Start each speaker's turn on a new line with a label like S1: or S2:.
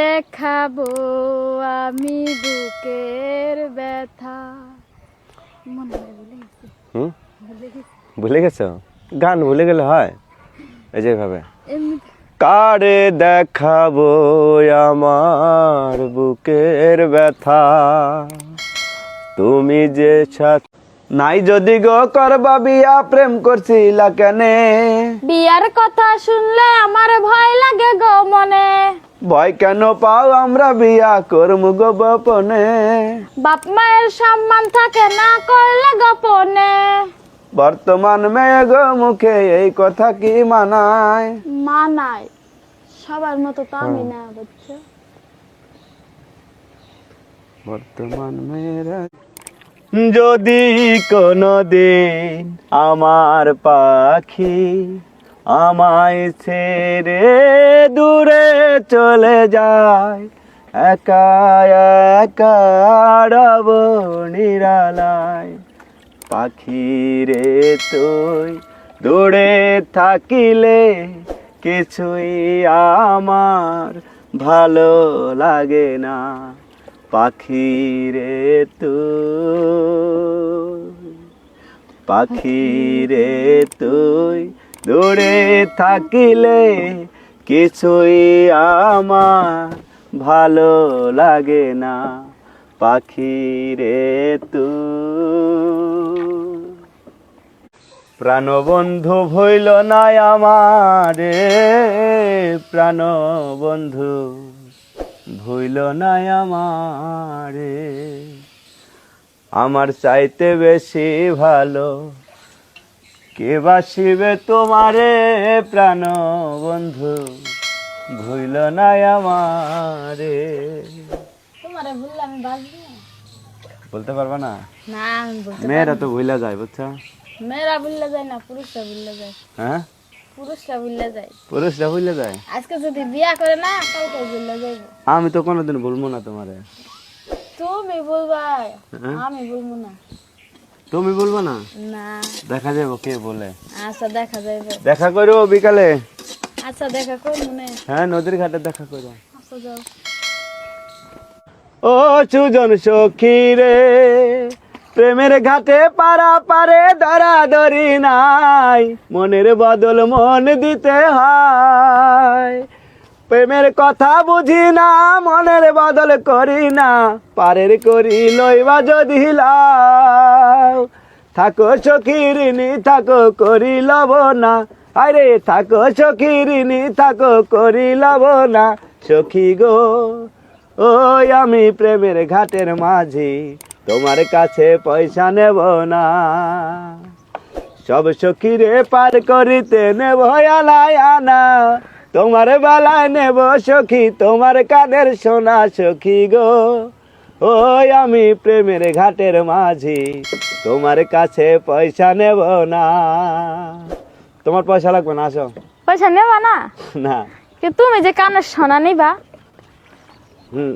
S1: দেখাবো আমি বুকের ব্যথা। মনে ভুলে গেছি।
S2: হুম?
S1: ভুলে গেছো।
S2: গান ভুলে গেলে হয়? এই যে ভাবে কারে দেখাবো আমার বুকের ব্যথা? তুমি যে সাথ নাই যদি গো করবা বিয়া প্রেম করছিলা কেনে?
S1: বিয়ার কথা শুনলে আমার ভয় লাগে গো মনে।
S2: ভয় কেন পাও আমরা বিয়া করমু গো বপনে
S1: বাপ মায়ের সম্মান থাকে না করলে গোপনে।
S2: বর্তমান মেয়ে গো মুখে এই কথা কি মানায়?
S1: মানায়। সবার মতো তো আমি না বুঝছ?
S2: বর্তমান মেয়েরা যদি কোনো দিন আমার পাখি আমায় ছেড়ে দূরে চলে যায়। একা একা নিরালায়। পাখি রে তুই দূরে থাকিলে কিছুই আমার ভালো লাগে না। পাখি রে তুই পাখি রে তুই দূরে থাকিলে কিছুই আমার ভালো লাগে না। পাখি রে তুই প্রাণবন্ধু ভইল না আমারে, প্রাণবন্ধু ভইল না আমারে। আমার চাইতে বেশি ভালো কে বাসিবে তোমারে প্রাণ বন্ধু? ভুইল না আমারে।
S1: তোমারে ভুললে আমি বাঁচবো?
S2: বলতে পারবা না?
S1: না
S2: মেয়েরা তো ভুলে যায় বুঝছ?
S1: মেয়েরা ভুললে যায় না পুরুষরা ভুললে যায়।
S2: হ্যাঁ?
S1: পুরুষরা ভুললে যায়।
S2: পুরুষরা ভুইলা যায়?
S1: আজকে যদি বিয়া করে না কালকে ভুললে যাইবো।
S2: আমি তো কোনোদিন ভুলবো না তোমারে।
S1: তুমি বলবা
S2: হ্যাঁ?
S1: আমি বলব না।
S2: তুমি বলব না?
S1: না।
S2: দেখা যাব কে বলে?
S1: আচ্ছা দেখা যাইবে।
S2: দেখা করো বিকালে?
S1: আচ্ছা দেখা কর মনে।
S2: হ্যাঁ নদীর ঘাটে দেখা করো
S1: আচ্ছা যাও।
S2: ও সুজন সখী রে প্রেমের ঘাটে পারা পারে ধরা ধরি নাই মনের বদল মন দিতে হয়। প্রেমের কথা বুঝি না, মনের বদল করি না, পারের করি লইবা যদি থাকো সখীরিনী থাকো করি লব না। আরে থাকো সখীরিনী থাকো করি লব না। সখী গো, ওই আমি প্রেমের ঘাটের মাঝি, তোমার কাছে পয়সা নেব না। সব সখীরে পার করিতে নেব আলায় আনা। তোমার বেলায় নেব সখী তোমার কাদের সোনা সখী গো? ওই আমি প্রেমের ঘাটের মাঝি তোমার কাছে পয়সা নেব না। তোমার পয়সা লাগবে না আসো।
S1: পয়সা নেবা না?
S2: না।
S1: তুমি যে কানের সোনা নিবা।
S2: হুম